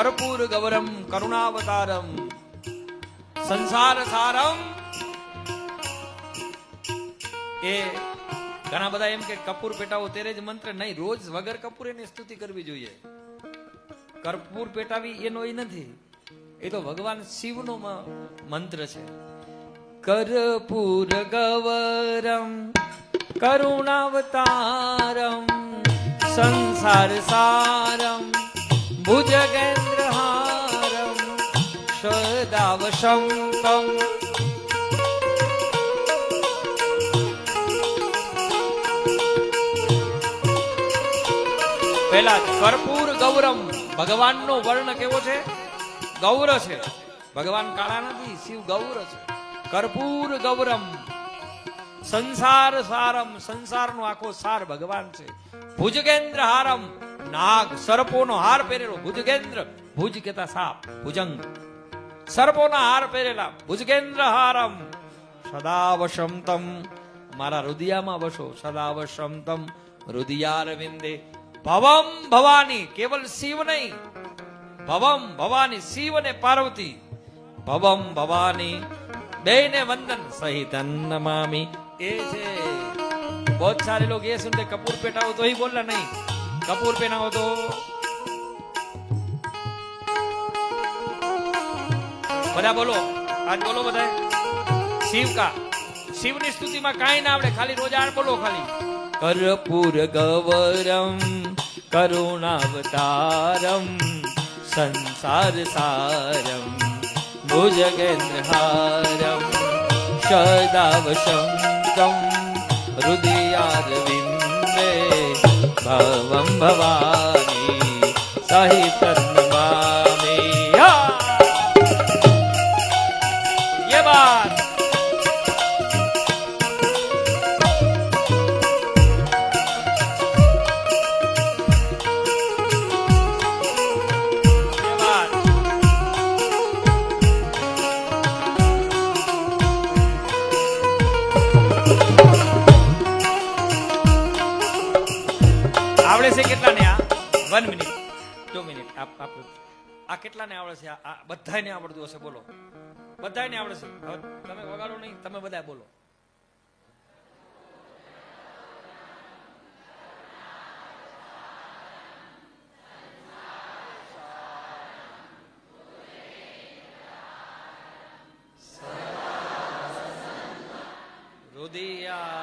કર્પૂર ગૌરમ કરુણાવતારમ સંસાર સારમ એ ઘણા બધા એમ કે કપૂર પેટાવો તેરે જ મંત્ર નહીં, રોજ વગર કપૂર એની સ્તુતિ કરવી જોઈએ. કર્પૂર પેટાવી એનો એ નથી, એ તો ભગવાન શિવનો મંત્ર છે. કરપૂર ગવરમ કરુણાવતારમ, સંસાર સારમ ભુજગેન્દ્રહારમ સદાવશંકમ પેલા કર્પૂર ગૌરમ, ભગવાનનો વર્ણ કેવો છે? ગૌર છે. ભગવાન કાળા નથી, શિવ ગૌર છે. કર્પૂર ગૌરમ. સંસાર સારમ, સંસારનો આખો સાર ભગવાન છે. ભુજગેન્દ્ર હારમ નાગ સર્પોનો હાર પહેરેલો ભુજગેન્દ્ર, ભુજ કેતા સાપ, ભુજંગ. સર્પોના હાર પહેરેલા ભુજગેન્દ્ર હારમ. સદાવશમ તમ. મારા રુદિયામાં વસો સદા વસંતમ રુદિયારવિંદે ભવમ ભવાની, કેવલ શિવ નહીં. ભવમ ભવાની, શિવ ને પાર્વતી. ભવમ ભવાની બેને વંદન સહિત નમામી. એ છે. બહુ સારે લોકો એ સુનતે કપૂર પેટાઓ તો એ બોલના નહીં. કપૂર પહેનાવો તો બધા બોલો આજ બોલો બધા શિવકા શિવની સ્તુતિમાં કાંઈ ના આવડે ખાલી રોજા આણ બોલો ખાલી કરપૂર ગવરમ કરુણાવતારમ સંસાર સારમ ભુજગેન્દ્રહારમ સદાવશંકમ હૃદયારવિંદ ભવમ ભવાની સહિત કેટલા આ? વન મિનિટ ટુ મિનિટ આપ આપ આ કેટલા આવડે છે? આ- બધાને આવડતું હશે, બોલો. બધાને આવડે છે? હવે તમે વગાડો નહીં, તમે બધા બોલો. રુદિયારવિંદે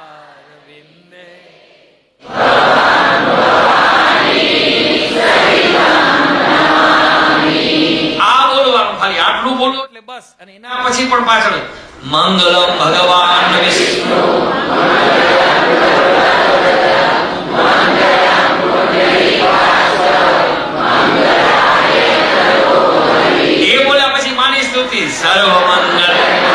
બસ અને એના પછી પણ પાછળ મંગલમ ભગવાન વિષ્ણુ. એ બોલ્યા પછી માની સ્તુતિ સર્વ મંગલ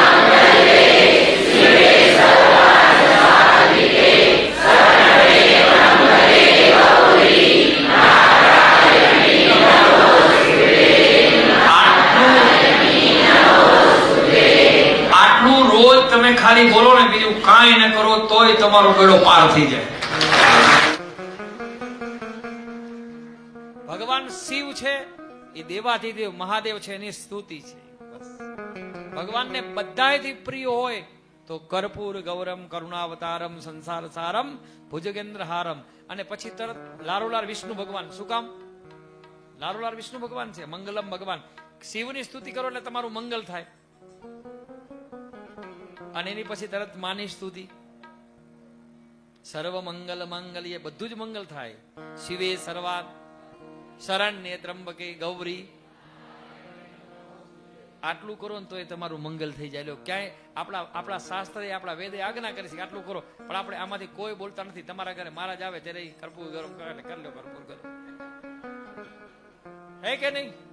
ખાલી બોલો ને બીજું કાંઈ ન કરો તોય તમારો ગળો પાર થઈ જાય. ભગવાન શિવ છે, એ દેવાધિદેવ, મહાદેવ છે, એની સ્તુતિ છે ભગવાનને બધાયથી પ્રિય હોય તો કર્પૂર, ગૌરમ, કરુણાવતારમ, સંસાર સારમ ભુજગેન્દ્ર હારમ અને પછી તરત લારોલાર વિષ્ણુ ભગવાન. શું કામ? લારોલાર વિષ્ણુ ભગવાન છે, મંગલમ ભગવાન. શિવની સ્તુતિ કરો એટલે તમારું મંગલ થાય. અને એની પછી તરત માની સ્તુતિ. સર્વ મંગલ મંગલ્ય, બધું જ મંગલ થાય. શિવે સર્વાત, શરણ્ય ત્રંબકે ગૌરી. આટલું કરો ને તો એ તમારું મંગલ થઈ જાય. ક્યાંય આપણા આપણા શાસ્ત્રે આપણા વેદે આજ્ઞા કરી છે આટલું કરો. પણ આપણે આમાંથી કોઈ બોલતા નથી. તમારા ઘરે મહારાજ આવે ત્યારે કરપૂર ગરમ કરે કરી લો કરપૂર કરો હે કે નહીં?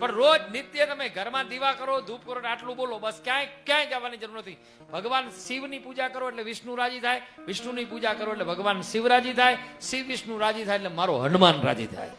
પણ રોજ નિત્ય તમે ઘરમાં દીવા કરો, ધૂપ કરો આટલું બોલો, બસ ક્યાંય ક્યાંય જવાની જરૂર નથી. ભગવાન શિવની પૂજા કરો એટલે વિષ્ણુ રાજી થાય, વિષ્ણુની પૂજા કરો એટલે ભગવાન શિવ રાજી થાય, શિવ વિષ્ણુ રાજી થાય એટલે મારો હનુમાન રાજી થાય.